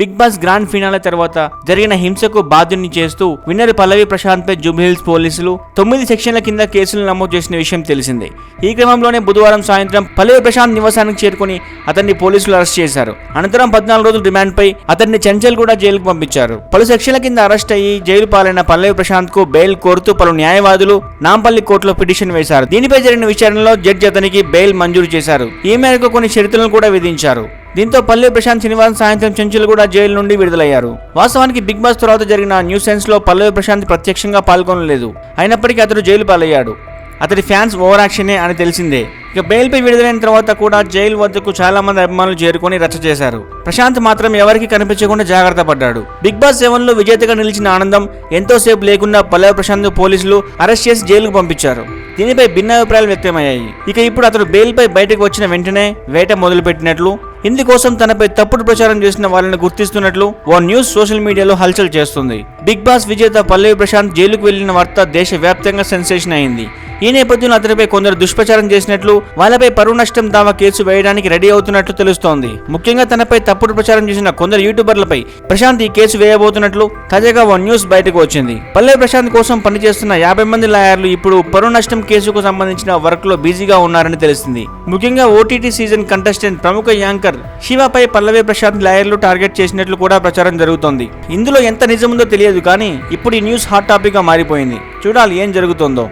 Big boss grand finale తర్వాత జరిగిన హింసకు బాధ్యుని చేస్తూ విన్నర్ పల్లవి ప్రశాంత్ పై జూబ్లీహిల్స్ పోలీసులు తొమ్మిది సెక్షన్ల కింద కేసులు నమోదు చేసిన విషయం తెలిసిందే. ఈ క్రమంలోనే బుధవారం సాయంత్రం పల్లవి ప్రశాంత్ నివాసానికి చేరుకుని అతన్ని పోలీసులు అరెస్ట్ చేశారు. అనంతరం పద్నాలుగు రోజుల రిమాండ్ పై అతన్ని చెంచల్ కూడా జైలుకు పంపించారు. పలు సెక్షన్ల కింద అరెస్ట్ అయ్యి జైలు పాలైన పల్లవి ప్రశాంత్కు బెయిల్ కోరుతూ పలు న్యాయవాదులు నాంపల్లి కోర్టులో పిటిషన్ వేశారు. దీనిపై జరిగిన విచారణలో జడ్జి అతనికి బెయిల్ మంజూరు చేశారు. ఈ మేరకు కొన్ని షరతులను కూడా విధించారు. దీంతో పల్లె ప్రశాంత్ శనివారం సాయంత్రం చెంచులు కూడా జైలు నుండి విడుదలయ్యారు. వాస్తవానికి బిగ్ బాస్ తర్వాత జరిగిన న్యూస్ సెన్స్లో పల్లవి ప్రశాంత్ ప్రత్యక్షంగా పాల్గొనలేదు. అయినప్పటికీ అతడు జైలు పాలయ్యాడు. అతడి ఫ్యాన్స్ ఓవర్ యాక్షనే అని తెలిసిందే. ఇక బెయిల్పై విడుదలైన తర్వాత కూడా జైలు వద్దకు చాలా మంది అభిమానులు చేరుకొని రచ్చ చేశారు. ప్రశాంత్ మాత్రం ఎవరికి కనిపించకుండా జాగ్రత్త పడ్డాడు. బిగ్ బాస్ సెవెన్లో విజేతగా నిలిచిన ఆనందం ఎంతోసేపు లేకుండా పల్లవి ప్రశాంత్ పోలీసులు అరెస్ట్ చేసి జైలుకు పంపించారు. దీనిపై భిన్నాభిప్రాయాలు వ్యక్తమయ్యాయి. ఇక ఇప్పుడు అతడు బెయిల్పై బయటకు వచ్చిన వెంటనే వేట మొదలుపెట్టినట్లు ఇందుకోసం తనపై తప్పుడు ప్రచారం చేసిన వాళ్ళని గుర్తిస్తున్నట్లు ఓ న్యూస్ సోషల్ మీడియాలో హల్చల్ చేస్తుంది. బిగ్ బాస్ విజేత పల్లవి ప్రశాంత్ జైలుకు వెళ్ళిన వార్త దేశవ్యాప్తంగా సెన్సేషన్ అయింది. ఈ నేపథ్యంలో అతనిపై కొందరు దుష్ప్రచారం చేసినట్లు వాళ్ళపై పరువు నష్టం దావా కేసు వేయడానికి రెడీ అవుతున్నట్లు తెలుస్తోంది. ముఖ్యంగా తనపై తప్పుడు ప్రచారం చేసిన కొందరు యూట్యూబర్లపై ప్రశాంత్ ఈ కేసు వేయబోతున్నట్లు తాజాగా ఓ న్యూస్ బయటకు వచ్చింది. పల్లె ప్రశాంత్ కోసం పనిచేస్తున్న యాభై మంది లాయర్లు ఇప్పుడు పరువు నష్టం కేసుకు సంబంధించిన వర్క్లో బిజీగా ఉన్నారని తెలిసింది ముఖ్యంగా ఓటీటీ సీజన్ కంటెస్టెంట్ ప్రముఖ యాంకర్ శివపై పల్లవి ప్రశాంత్ లాయర్లు టార్గెట్ చేసినట్లు కూడా ప్రచారం జరుగుతోంది. ఇందులో ఎంత నిజముందో తెలియదు కానీ ఇప్పుడు ఈ న్యూస్ హాట్ టాపిక్గా మారిపోయింది. చూడాలి ఏం జరుగుతుందో.